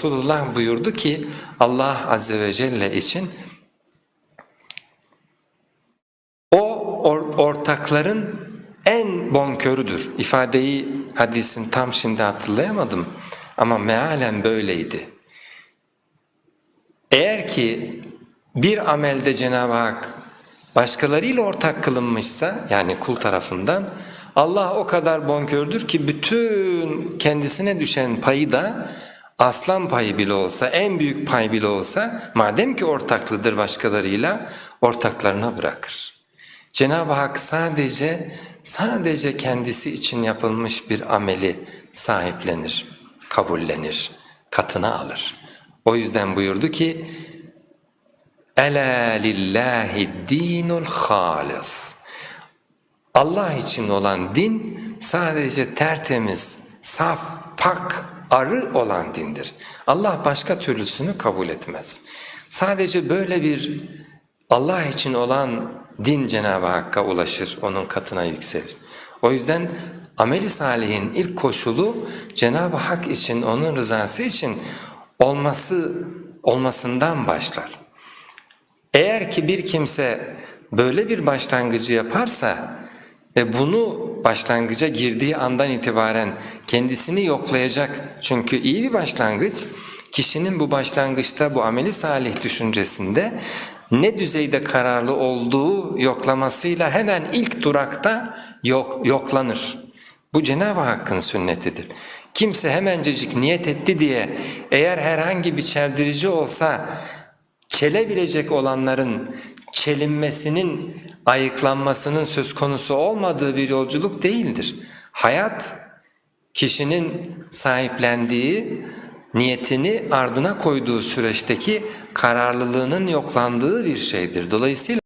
Resulullah buyurdu ki Allah Azze ve Celle için o or- ortakların en bonkörüdür. İfadeyi hadisin tam şimdi hatırlayamadım ama mealen böyleydi. Eğer ki bir amelde Cenab-ı Hak başkalarıyla ortak kılınmışsa yani kul tarafından Allah o kadar bonkördür ki bütün kendisine düşen payı da aslan payı bile olsa en büyük pay bile olsa madem ki ortaklıdır başkalarıyla ortaklarına bırakır. Cenab-ı Hak sadece sadece kendisi için yapılmış bir ameli sahiplenir, kabullenir, katına alır. O yüzden buyurdu ki Ela lillahi dinul halis. Allah için olan din sadece tertemiz, saf, pak, arı olan dindir. Allah başka türlüsünü kabul etmez. Sadece böyle bir Allah için olan din Cenab-ı Hakk'a ulaşır, onun katına yükselir. O yüzden ameli salihin ilk koşulu Cenab-ı Hak için, onun rızası için olması olmasından başlar. Eğer ki bir kimse böyle bir başlangıcı yaparsa ve bunu başlangıca girdiği andan itibaren kendisini yoklayacak çünkü iyi bir başlangıç kişinin bu başlangıçta bu ameli salih düşüncesinde ne düzeyde kararlı olduğu yoklamasıyla hemen ilk durakta yok, yoklanır. Bu Cenab-ı Hakk'ın sünnetidir. Kimse hemencecik niyet etti diye eğer herhangi bir çeldirici olsa çelebilecek olanların çelinmesinin, ayıklanmasının söz konusu olmadığı bir yolculuk değildir. Hayat kişinin sahiplendiği, niyetini ardına koyduğu süreçteki kararlılığının yoklandığı bir şeydir. Dolayısıyla